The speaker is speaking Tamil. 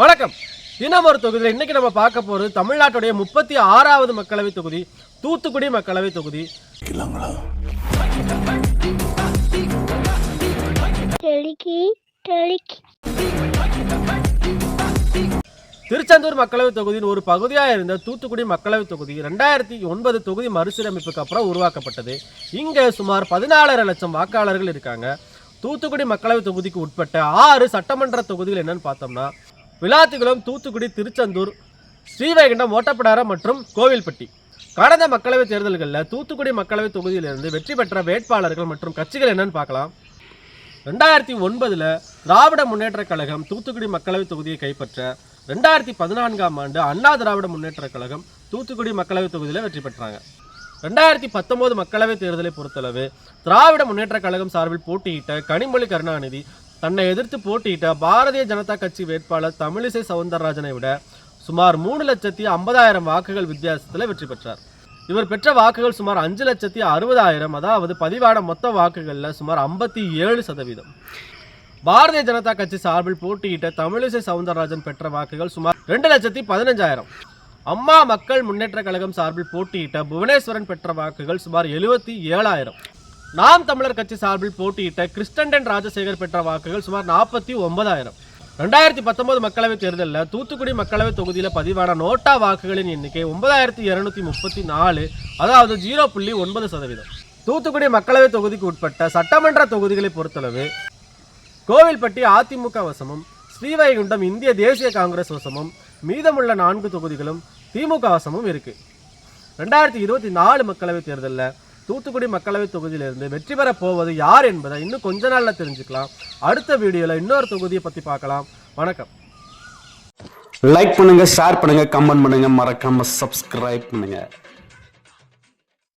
வணக்கம். தினம் ஒரு தொகுதியில் இன்னைக்கு நம்ம பார்க்க போறது தமிழ்நாட்டுடைய முப்பத்தி ஆறாவது மக்களவை தொகுதி தூத்துக்குடி மக்களவை தொகுதி. திருச்செந்தூர் மக்களவை தொகுதியின் ஒரு பகுதியாக இருந்த தூத்துக்குடி மக்களவை தொகுதி ரெண்டாயிரத்தி ஒன்பது தொகுதி மறுசீரமைப்புக்கு அப்புறம் உருவாக்கப்பட்டது. இங்கே சுமார் பதினாலரை லட்சம் வாக்காளர்கள் இருக்காங்க. தூத்துக்குடி மக்களவை தொகுதிக்கு உட்பட்ட ஆறு சட்டமன்ற தொகுதிகள் என்னன்னு பார்த்தோம்னா விளாத்திகுளம் தூத்துக்குடி திருச்செந்தூர் ஸ்ரீவைகுண்டம் ஓட்டப்பிடாரம் மற்றும் கோவில்பட்டி. கடந்த மக்களவைத் தேர்தல்களில் தூத்துக்குடி மக்களவைத் தொகுதியிலிருந்து வெற்றி பெற்ற வேட்பாளர்கள் மற்றும் கட்சிகள் என்னன்னு பார்க்கலாம். ரெண்டாயிரத்தி ஒன்பதில் திராவிட முன்னேற்றக் கழகம் தூத்துக்குடி மக்களவைத் தொகுதியை கைப்பற்ற ரெண்டாயிரத்தி பதினான்காம் ஆண்டு அண்ணா திராவிட முன்னேற்றக் கழகம் தூத்துக்குடி மக்களவைத் தொகுதியில் வெற்றி பெற்றாங்க. ரெண்டாயிரத்தி பத்தொம்போது மக்களவைத் தேர்தலை பொறுத்தளவு திராவிட முன்னேற்றக் கழகம் சார்பில் போட்டியிட்ட கனிமொழி கருணாநிதி தன்னை எதிர்த்து போட்டியிட்ட பாரதிய ஜனதா கட்சி வேட்பாளர் தமிழிசை சவுந்தரராஜனை விட சுமார் மூணு லட்சத்தி ஐம்பதாயிரம் வாக்குகள் வித்தியாசத்தில் வெற்றி பெற்றார். இவர் பெற்ற வாக்குகள் சுமார் அஞ்சு லட்சத்தி அறுபதாயிரம் அதாவது பதிவான மொத்த வாக்குகளில் சுமார் ஐம்பத்தி ஏழு சதவீதம். பாரதிய ஜனதா கட்சி சார்பில் போட்டியிட்ட தமிழிசை சவுந்தரராஜன் பெற்ற வாக்குகள் சுமார் ரெண்டு லட்சத்தி பதினஞ்சாயிரம். அம்மா மக்கள் முன்னேற்ற கழகம் சார்பில் போட்டியிட்ட புவனேஸ்வரன் பெற்ற வாக்குகள் சுமார் எழுபத்தி ஏழாயிரம். நாம் தமிழர் கட்சி சார்பில் போட்டியிட்ட கிறிஸ்டண்டன் ராஜசேகர் பெற்ற வாக்குகள் சுமார் நாற்பத்தி ஒன்பதாயிரம். ரெண்டாயிரத்தி பத்தொன்பது மக்களவைத் தேர்தலில் தூத்துக்குடி மக்களவைத் தொகுதியில் பதிவான நோட்டா வாக்குகளின் எண்ணிக்கை ஒன்பதாயிரத்தி இருநூத்தி முப்பத்தி நாலு அதாவது ஜீரோ புள்ளி ஒன்பது சதவீதம். தூத்துக்குடி மக்களவைத் தொகுதிக்கு உட்பட்ட சட்டமன்ற தொகுதிகளை பொறுத்தளவு கோவில்பட்டி அதிமுக வசமும் ஸ்ரீவைகுண்டம் இந்திய தேசிய காங்கிரஸ் வசமும் மீதமுள்ள நான்கு தொகுதிகளும் திமுக வசமும் இருக்கு. ரெண்டாயிரத்தி இருபத்தி நாலு மக்களவைத் தேர்தலில் தூத்துக்குடி மக்களவை தொகுதியிலிருந்து வெற்றி பெற போவது யார் என்பதை இன்னும் கொஞ்ச நாளில் தெரிஞ்சுக்கலாம். அடுத்த வீடியோவில் இன்னொரு தொகுதியை பற்றி பார்க்கலாம். வணக்கம். லைக் பண்ணுங்க ஷேர் பண்ணுங்க கமெண்ட் பண்ணுங்க. மறக்காமல் சப்ஸ்கிரைப் பண்ணுங்க.